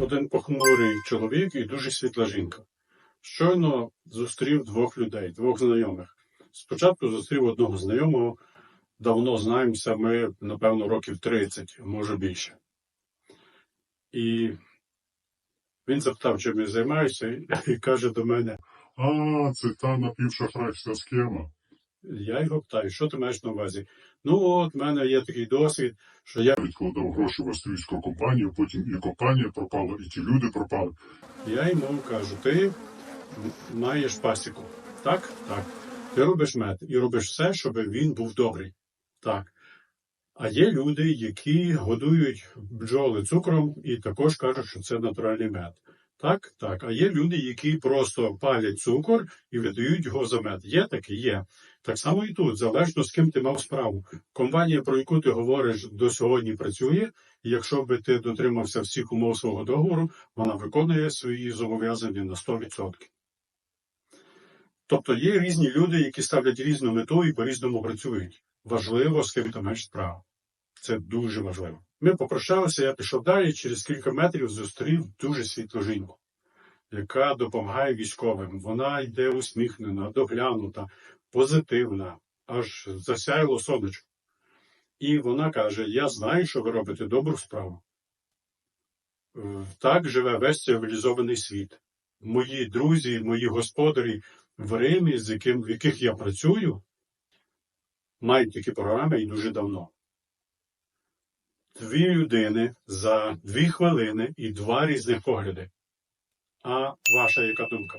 один похмурий чоловік і дуже світла жінка. Щойно зустрів двох людей, двох знайомих. Спочатку зустрів одного знайомого, давно знаємося, ми, напевно, років 30, може більше. І він запитав, чим я займаюся, і каже до мене: А, це та напівшахрайська схема. Я його питаю, що ти маєш на увазі? Ну, от в мене є такий досвід, що я Відкладав гроші в австрійську компанію, потім і компанія пропала, і ті люди пропали. Я йому кажу, ти маєш пасіку. Так? Так. Ти робиш мед і робиш все, щоб він був добрий. Так. А є люди, які годують бджоли цукром і також кажуть, що це натуральний мед. Так, так. А є люди, які просто палять цукор і видають його за мед. Є таке, є. Так само і тут, залежно з ким ти мав справу. Компанія, про яку ти говориш, до сьогодні працює, і якщо би ти дотримався всіх умов свого договору, вона виконує свої зобов'язання на 100%. Тобто є різні люди, які ставлять різну мету і по-різному працюють. Важливо, з ким ти маєш справу. Це дуже важливо. Ми попрощалися, я пішов далі, через кілька метрів зустрів дуже світлу жінку, яка допомагає військовим. Вона йде усміхнена, доглянута, позитивна, аж засяяло сонечко. І вона каже: Я знаю, що ви робите добру справу. Так живе весь цивілізований світ. Мої друзі, мої господарі в Римі, з яким, в яких я працюю, мають такі програми і дуже давно. Дві людини за дві хвилини і два різних погляди. А ваша яка думка?